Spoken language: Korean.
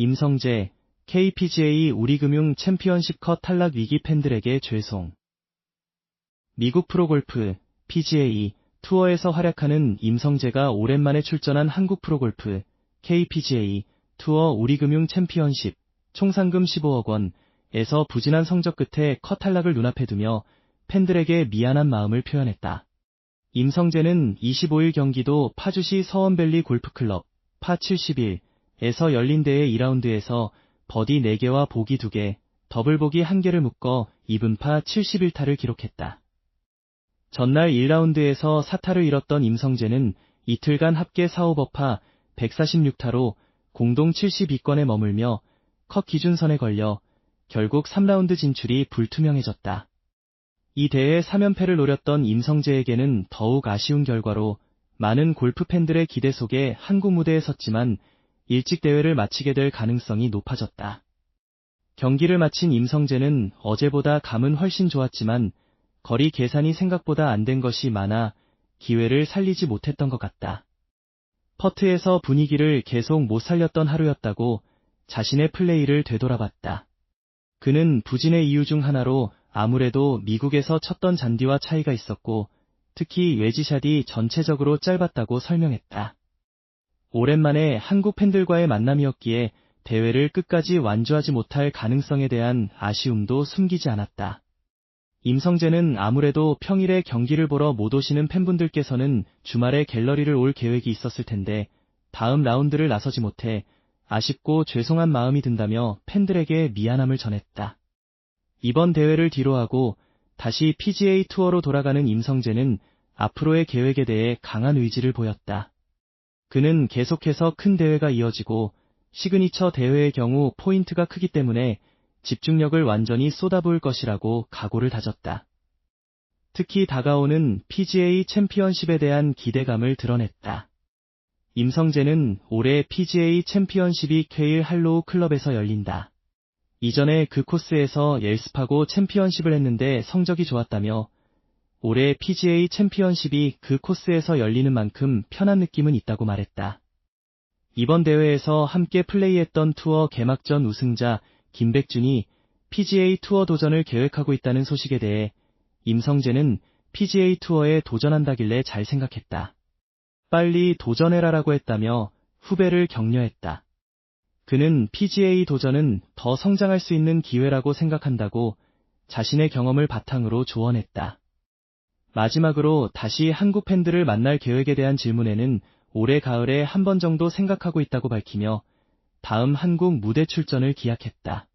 임성재, KPGA 우리금융 챔피언십 컷 탈락 위기 팬들에게 죄송. 미국 프로골프, PGA, 투어에서 활약하는 임성재가 오랜만에 출전한 한국 프로골프, KPGA, 투어 우리금융 챔피언십, 총 상금 15억 원 에서 부진한 성적 끝에 컷 탈락을 눈앞에 두며 팬들에게 미안한 마음을 표현했다. 임성재는 25일 경기도 파주시 서원밸리 골프클럽 파 71 에서 열린 대회 2라운드에서 버디 4개와 보기 2개, 더블 보기 1개를 묶어 2분파 71타를 기록했다. 전날 1라운드에서 4타를 잃었던 임성재는 이틀간 합계 4오버파 146타로 공동 72건에 머물며 컷 기준선에 걸려 결국 3라운드 진출이 불투명해졌다. 이 대회 3연패를 노렸던 임성재에게는 더욱 아쉬운 결과로 많은 골프 팬들의 기대 속에 한국 무대에 섰지만 일찍 대회를 마치게 될 가능성이 높아졌다. 경기를 마친 임성재는 어제보다 감은 훨씬 좋았지만 거리 계산이 생각보다 안 된 것이 많아 기회를 살리지 못했던 것 같다. 퍼트에서 분위기를 계속 못 살렸던 하루였다고 자신의 플레이를 되돌아봤다. 그는 부진의 이유 중 하나로 아무래도 미국에서 쳤던 잔디와 차이가 있었고 특히 외지샷이 전체적으로 짧았다고 설명했다. 오랜만에 한국 팬들과의 만남이었기에 대회를 끝까지 완주하지 못할 가능성에 대한 아쉬움도 숨기지 않았다. 임성재는 아무래도 평일에 경기를 보러 못 오시는 팬분들께서는 주말에 갤러리를 올 계획이 있었을 텐데 다음 라운드를 나서지 못해 아쉽고 죄송한 마음이 든다며 팬들에게 미안함을 전했다. 이번 대회를 뒤로하고 다시 PGA 투어로 돌아가는 임성재는 앞으로의 계획에 대해 강한 의지를 보였다. 그는 계속해서 큰 대회가 이어지고 시그니처 대회의 경우 포인트가 크기 때문에 집중력을 완전히 쏟아부을 것이라고 각오를 다졌다. 특히 다가오는 PGA 챔피언십에 대한 기대감을 드러냈다. 임성재는 올해 PGA 챔피언십이 퀘일 할로우 클럽에서 열린다. 이전에 그 코스에서 옐스파고 챔피언십을 했는데 성적이 좋았다며 올해 PGA 챔피언십이 그 코스에서 열리는 만큼 편한 느낌은 있다고 말했다. 이번 대회에서 함께 플레이했던 투어 개막전 우승자 김백준이 PGA 투어 도전을 계획하고 있다는 소식에 대해 임성재는 PGA 투어에 도전한다길래 잘 생각했다. 빨리 도전해라라고 했다며 후배를 격려했다. 그는 PGA 도전은 더 성장할 수 있는 기회라고 생각한다고 자신의 경험을 바탕으로 조언했다. 마지막으로 다시 한국 팬들을 만날 계획에 대한 질문에는 올해 가을에 한 번 정도 생각하고 있다고 밝히며 다음 한국 무대 출전을 기약했다.